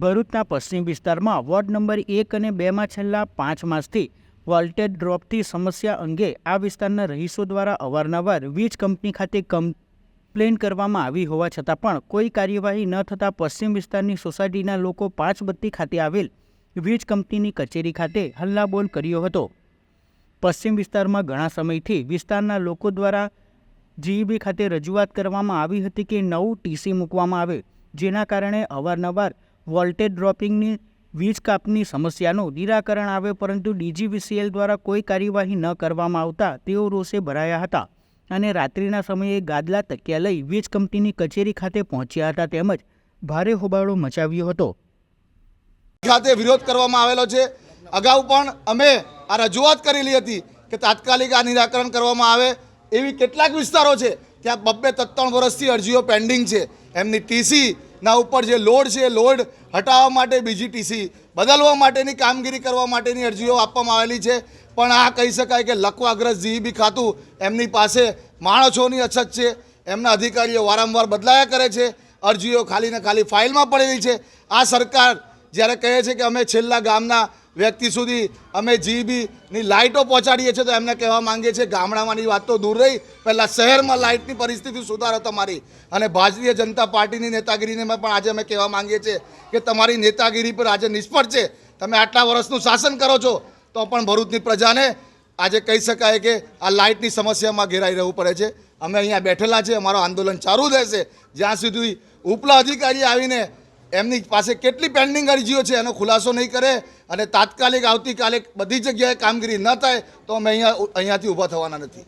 ભરૂચના પશ્ચિમ વિસ્તારમાં વોર્ડ નંબર એક અને બેમાં છેલ્લા પાંચ માસથી વોલ્ટેજ ડ્રોપથી સમસ્યા અંગે આ વિસ્તારના રહીશો દ્વારા અવારનવાર વીજ કંપની ખાતે કમ્પ્લેન કરવામાં આવી હોવા છતાં પણ કોઈ કાર્યવાહી ન થતાં પશ્ચિમ વિસ્તારની સોસાયટીના લોકો પાંચ બત્તી ખાતે આવેલ વીજ કંપનીની કચેરી ખાતે હલ્લાબોલ કર્યો હતો. પશ્ચિમ વિસ્તારમાં ઘણા સમયથી વિસ્તારના લોકો દ્વારા જીઈબી ખાતે રજૂઆત કરવામાં આવી હતી કે નવું ટીસી મૂકવામાં આવે, જેના કારણે અવારનવાર વોલ્ટેજ ડ્રોપિંગની વીજ કાપની સમસ્યાનું નિરાકરણ આવે પરંતુ ડીજીવીસીએલ દ્વારા કોઈ કાર્યવાહી ન કરવામાં આવતા તેઓ રોષે ભરાયા હતા અને રાત્રિના સમયે ગાદલા તકિયા લઈ વીજ કંપનીની કચેરી ખાતે પહોંચ્યા હતા તેમજ ભારે હોબાળો મચાવ્યો હતો. ખાતે વિરોધ કરવામાં આવેલો છે. અગાઉ પણ અમે આ રજૂઆત કરેલી હતી કે તાત્કાલિક આ નિરાકરણ કરવામાં આવે એવી કેટલાક વિસ્તારો છે. ત્યાં બબ્બે ત્રણ વર્ષથી અરજીઓ પેન્ડિંગ છે. એમની ટીસી ના, ઉપર જે લોડ છે લોડ હટાવવા માટે બીજીટીસી બદલવા માટેની કામગીરી કરવા માટેની અરજીઓ આપવામાં આવેલી છે. પણ આ કહી શકાય કે લકવાગ્રસ્ત જીઈબી ખાતું એમની પાસે માણસોની અછત છે. એમના અધિકારીઓ વારંવાર બદલાયા કરે છે. અરજીઓ ખાલી ને ખાલી ફાઇલમાં પડેલી છે. આ સરકાર જ્યારે કહે છે કે અમે છેલ્લા ગામના વ્યક્તિ સુધી અમે જીબીની લાઇટો પહોંચાડીએ છીએ તો એમને કહેવા માંગીએ છીએ, ગામડામાંની વાત તો દૂર રહી, પહેલાં શહેરમાં લાઇટની પરિસ્થિતિ સુધારો તમારી. અને ભારતીય જનતા પાર્ટીની નેતાગીરીને પણ આજે અમે કહેવા માંગીએ છીએ કે તમારી નેતાગીરી પર આજે નિષ્ફળ છે. તમે આટલા વર્ષનું શાસન કરો છો, તો પણ ભરૂચની પ્રજાને આજે કહી શકાય કે આ લાઇટની સમસ્યામાં ઘેરાઈ રહેવું પડે છે. અમે અહીંયા બેઠેલા છે અમારો આંદોલન ચાલુ રહેશે. જ્યાં સુધી ઉપલા અધિકારી આવીને એમની પાસે કેટલી પેન્ડિંગ અરજીઓ છે એનો ખુલાસો નહીં કરે અને તાત્કાલિક આવતીકાલે બધી જગ્યાએ કામગીરી ન થાય તો અમે અહીંયા અહીંયાથી ઊભા થવાના નથી.